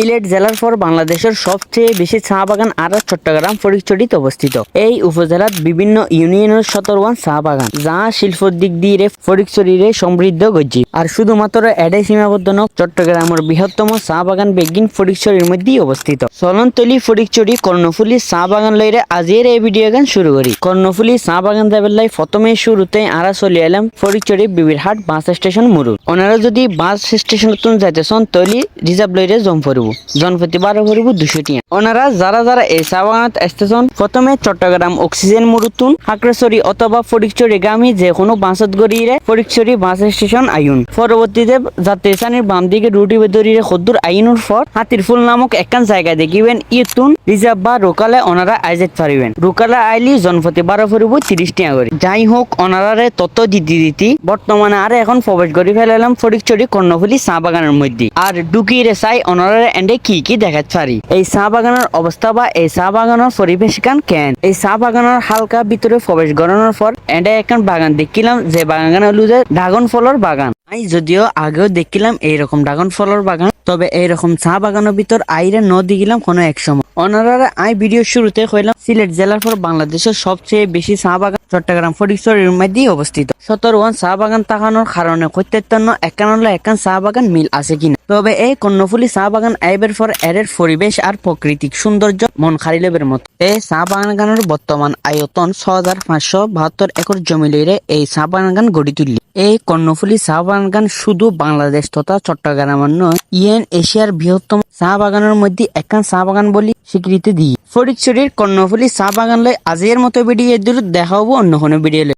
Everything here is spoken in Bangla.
সিলেট জেলার পর বাংলাদেশের সবচেয়ে বেশি চা বাগান আর চট্টগ্রাম ফরিকচুরিতে অবস্থিত। এই উপজেলার বিভিন্ন ইউনিয়নের শতরওয়ান চা বাগান, যা শিল্পর দিক দিয়ে ফরিকচুরিরে সমৃদ্ধ গজ্জি আর শুধুমাত্র এডাই সীমাবদ্ধ নয়, চট্টগ্রামের বৃহত্তম চা বাগান বেগিন ফরিকচুরির মধ্যেই অবস্থিত। চলনতলি ফরিকচুরি কর্ণফুলি চা বাগান লইরে আজির এই ভিডিও গান শুরু করি। কর্ণফুলি চা বাগান যাবার লাই প্রথমে শুরুতে আরা চলে এলাম ফরিকচুরি বিবিরহাট বাস স্টেশন মুরু ওনারা যদি বাস স্টেশন যাইতে চান তলি রিজার্ভ লইরে জম পড়ব জনপ্রতি বারো পড়ব দুশো টিয়া ওনারা যারা যারা এই বাগানত স্টেশন প্রথমে চট্টগ্রাম অক্সিজেন মুরুতুন হাকড়াছড়ি অথবা ফরিকচুরি গামী যে কোনো বাসত গড়িয়ে ফরিকচুরি বাস স্টেশন আইন পরবর্তীতে যাত্রী স্থানের বাম দিকে রুটি বেদরিয়ে খদ্দুর আইনুর পর হাতির ফুল নামক একখান জায়গা দেখিবেন ইতুন রিজার্ভ বা রোকালে ওনারা আইজেত পারিবেন রোকালে আইলি জনপ্রতি বারো পড়ব তিরিশ টিয়া করে যাই হোক ওনারারে তত দিদি দিতি বর্তমানে আর এখন প্রবেশ করে ফেলালাম ফরিকচুরি কর্ণফুলি চা বাগানের মধ্যে। আর ডুকিয়ে চাই ওনারা এন্ডে কি কি দেখাতে পারি? এই চা বাগানের অবস্থা বা এই চা বাগানের পরিবেশ কান কেন? এই চা বাগানের হালকা ভিতরে প্রবেশ করানোর পর এন্ডে একখান বাগান দেখিলাম, যে বাগান হলো যে ড্রাগন ফলের বাগান। আমি যদিও আগেও দেখিলাম এইরকম ড্রাগন ফলের বাগান, তবে এইরকম চা বাগানের ভিতর আইরে ন দিলাম কোনো এক সময়। ওনারা আই ভিডিও শুরুতে কইলাম, সিলেট জেলার পর বাংলাদেশের সবচেয়ে বেশি চা বাগান চট্টগ্রাম ফটিকছড়ির মধ্যেই অবস্থিত। সতরওয়ান চা বাগান থাকানোর কারণে প্রত্যেকটান্ন একান হলো একান চা বাগান মিল আছে কিনা। তবে এই কর্ণফুলি চা বাগান আইবের পর এর পরিবেশ আর প্রাকৃতিক সৌন্দর্য মন খারিলেবের মতো। এই চা বাগানের বর্তমান আয়তন ছ হাজার পাঁচশো বাহাত্তর একর জমি লইরে এই চা বাগান গড়ি তুললি। এই কর্ণফুলী চা বাগান শুধু বাংলাদেশ তথা চট্টগ্রামের নয়, ইয়েন এশিয়ার বৃহত্তম চা বাগানের মধ্যে একান চা বাগান বলি স্বীকৃতি দিই ফরিদচুরির কর্ণফুলী চা বাগান লয় আজের মতো ভিডিও দূর দেখা হব অন্য কোনো ভিডিও